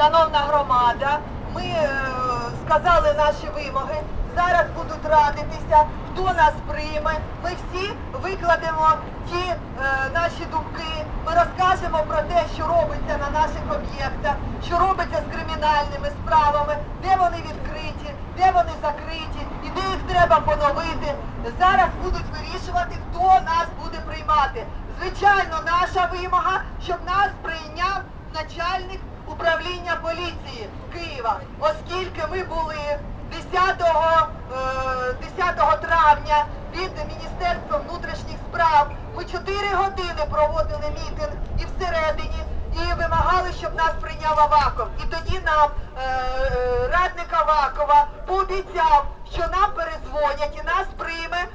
Шановна громада, ми е, сказали наші вимоги. Зараз будуть радитися, хто нас прийме. Ми всі викладемо ті е, наші думки. Ми розкажемо про те, що робиться на наших об'єктах, що робиться з кримінальними справами, де вони відкриті, де вони закриті і де їх треба поновити. Зараз будуть вирішувати, хто нас буде приймати. Звичайно, наша вимога, щоб нас прийняв начальник управління поліції Києва, оскільки ми були 10, е, 10 травня під Міністерством внутрішніх справ. Ми 4 години проводили мітинг і всередині, і вимагали, щоб нас прийняв Аваков. І тоді нам е, е, радник Авакова пообіцяв, що нам перезвонять і нас прийме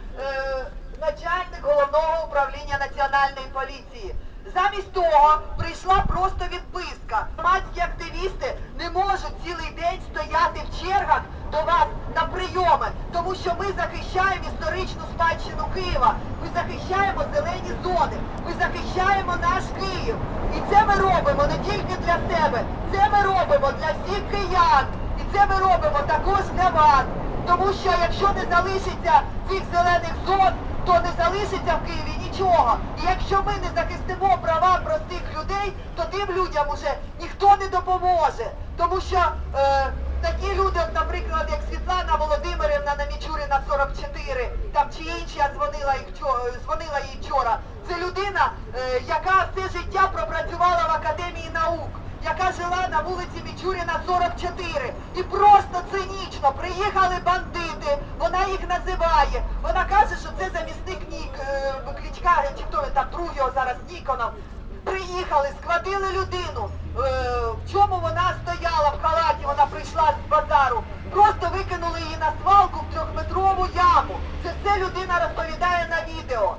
начальник головного управління національної поліції. Замість того прийшла просто відписка. Громадські активісти не можуть цілий день стояти в чергах до вас на прийоми, тому що ми захищаємо історичну спадщину Києва. Ми захищаємо зелені зони, ми захищаємо наш Київ. І це ми робимо не тільки для себе, це ми робимо для всіх киян. І це ми робимо також для вас. Тому що якщо не залишиться цих зелених зон, то не залишиться в Києві нічого. І якщо ми не захистимо права простих людей, то тим людям уже ніхто не допоможе. Тому що е, такі люди, наприклад, як Світлана Володимирівна на Мічуріна 44, там чи інші, я дзвонила, їх, вчо- дзвонила їй вчора. Це людина, е, яка все життя пропрацювала в Академії наук яка жила на вулиці Мічуріна 44. І просто цинічно приїхали бандити, вона їх називає. Вона каже, що це замісник Нік, е, Кличка, чи хто там, друг його зараз Ніконов. Приїхали, схватили людину. Е, в чому вона стояла в халаті, вона прийшла з базару. Просто викинули її на свалку в трьохметрову яму. Це все людина розповідає на відео.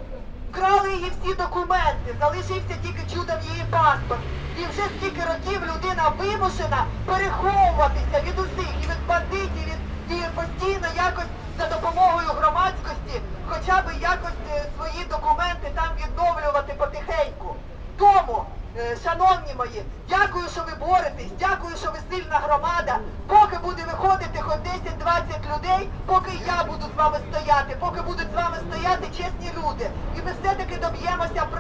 Вкрали її всі документи, залишився тільки чудом її паспорт. І вже стільки років людина вимушена переховуватися від усіх, і від бандитів, і постійно якось за допомогою громадськості, хоча б якось е, свої документи там відновлювати потихеньку. Тому, е, шановні мої, дякую, що ви боретесь, дякую, що ви сильна громада. Поки буде виходити хоч 10-20 людей, поки я буду з вами стояти, поки будуть з вами стояти чесні люди. І ми все-таки доб'ємося права.